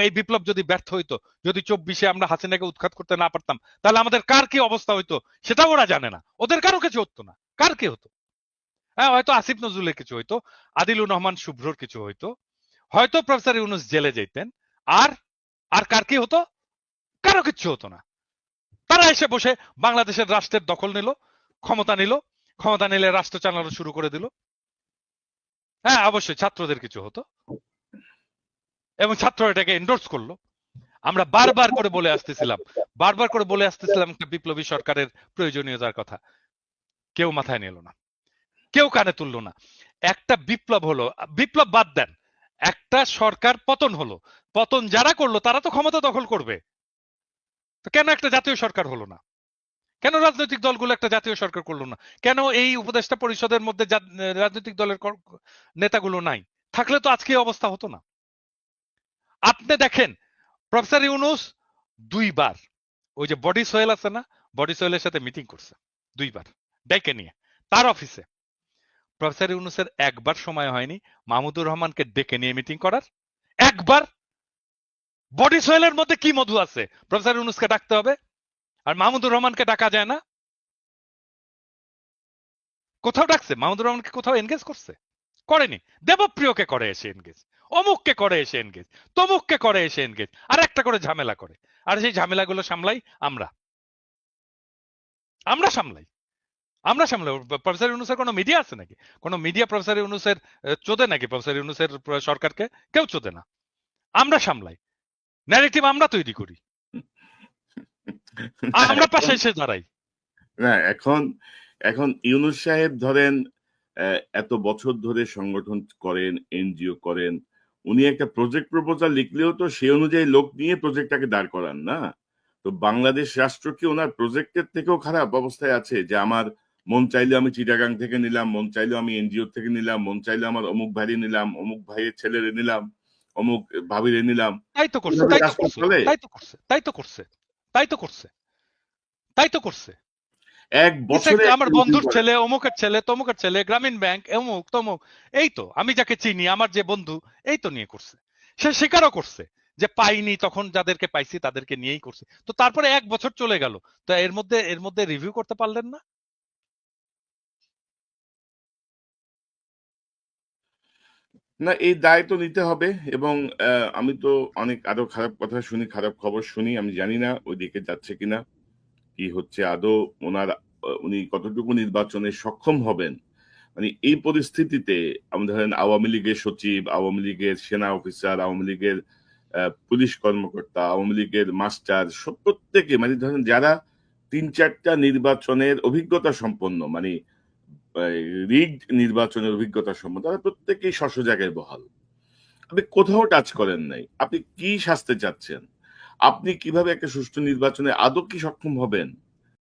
এই বিপ্লব যদি ব্যর্থ হইতো, যদি চব্বিশে আমরা হাসিনাকে উৎখাত করতে না পারতাম, তাহলে আমাদের কার কি অবস্থা হইতো সেটাও ওরা জানে না। ওদের কারও কিছু হতো না। কার কি হতো? হ্যাঁ হয়তো আসিফ নজরুলের কিছু হইতো, আদিলুর রহমান শুভ্রর কিছু হইতো, হয়তো প্রফেসর ইউনুস জেলে যেতেন আর আর কার কি হতো? কারও কিচ্ছু হতো না। তারা এসে বসে বাংলাদেশের রাষ্ট্রের দখল নিল, ক্ষমতা নিল, ক্ষমতা নিলে রাষ্ট্র চালানো শুরু করে দিল। হ্যাঁ অবশ্যই ছাত্রদের কিছু হতো। এবং ছাত্র এটাকে এন্ডোর্স করল। আমরা বারবার করে বলে আসতেছিলাম, বারবার করে বলে আসতেছিলাম একটা বিপ্লবী সরকারের প্রয়োজনীয়তার কথা। কেউ মাথায় নিল না, কেউ কানে তুললো না। একটা বিপ্লব হলো, বিপ্লব বাদ দেন, একটা সরকার পতন হলো। পতন যারা করল, তারা তো ক্ষমতা দখল করবে। তো কেন একটা জাতীয় সরকার হলো না? কেন রাজনৈতিক দলগুলো একটা জাতীয় সরকার করল না? কেন এই উপদেষ্টা পরিষদের মধ্যে রাজনৈতিক দলের নেতাগুলো নাই? থাকলে তো আজকে অবস্থা হতো না। আপনি দেখেন, প্রফেসর ইউনুস দুইবার, ওই যে বডি সোয়েল আছে না, বডি সোয়েলের সাথে মিটিং করছে, দুইবার, ডেকে নিয়ে, তার অফিসে। প্রফেসর ইউনুসের একবার সময় হয়নি, মাহমুদুর রহমানকে ডেকে নিয়ে মিটিং করার, একবার বডি সোয়েলের মধ্যে কি মধু আছে, প্রফেসর ইউনুসকে ডাকতে হবে, আর মাহমুদুর রহমানকে ডাকা যায় না? কোথাও ডাকছে, মাহমুদুর রহমানকে কোথাও এনগেজ করছে? করেনি, দেবপ্রিয়কে করে এসে এনগেজ অমুককে করে এসে এনগেজ, তমুককে করে এসে এনগেজ, আর একটা করে ঝামেলা করে। আর সেই ঝামেলাগুলো সামলাই আমরা। আমরা সামলাই। আমরা সামলাই। প্রফেসর ইউনুসের কোনো মিডিয়া আছে নাকি? কোনো মিডিয়া প্রফেসর ইউনুসের চোদে নাকি? প্রফেসর ইউনুসের সরকারকে? কেউ চোদে না। আমরা সামলাই। ন্যারেটিভ আমরা তৈরি করি। আমরা পাশে এসে দাঁড়াই। না, এখন এখন ইউনুস সাহেব ধরেন এত বছর ধরে সংগঠন করেন, এনজিও করেন উনি একটা প্রজেক্ট প্রপোজাল লিখলেও তো সেই অনুযায়ী লোক নিয়ে প্রজেক্টটাকে দাঁড় করান না? তো বাংলাদেশ রাষ্ট্র কি ওনার প্রজেক্টের থেকেও খারাপ অবস্থায় আছে যে আমার মন চাইলে আমি চিটাগাং থেকে নিলাম মন চাইলে আমি এনজিও থেকে নিলাম মন চাইলে আমার অমুক ভাইরে নিলাম অমুক ভাইয়ের ছেলেরে নিলাম অমুক ভাবিরে নিলাম। তাই তো করছে তাই তো করছে তাই তো করছে তাই তো করছে তাই তো করছে তাই তো করছে। এক বছরে আমার বন্ধুর ছেলে অমুকের ছেলে তমুকের ছেলে গ্রামীণ ব্যাংক অমুক তমুক এই তো আমি যাকে চিনি আমার যে বন্ধু এই তো নিয়ে করছে। সে স্বীকারও করছে যে পাইনি তখন যাদেরকে পাইছি তাদেরকে নিয়েই করছে। তো তারপরে এক বছর চলে গেল। তো এর মধ্যে এর মধ্যে রিভিউ করতে পারলেন না? না এই দায় তো নিতে হবে এবং আমি তো অনেক আরও খারাপ কথা শুনি খারাপ খবর শুনি আমি জানি না ওইদিকে যাচ্ছে কিনা। কি হচ্ছে? আদৌ ওনার উনি কতটুকু নির্বাচনে সক্ষম হবেন? মানে এই পরিস্থিতিতে আমি ধরেন আওয়ামী লীগের সচিব, আওয়ামী লীগের সেনা অফিসার, আওয়ামী লীগের পুলিশ কর্মকর্তা, আওয়ামী লীগের মাস্টার, সব প্রত্যেকে মানে ধরেন যারা তিন চারটা নির্বাচনের অভিজ্ঞতা সম্পন্ন মানে রিগ নির্বাচনের অভিজ্ঞতা সম্পন্ন, তারা প্রত্যেকেই শস্য জায়গায় বহাল। আপনি কোথাও টাচ করেন নাই। আপনি কি শাস্তে চাচ্ছেন? আপনি কীভাবে একটা সুষ্ঠু নির্বাচনে আদৌ কি সক্ষম হবেন?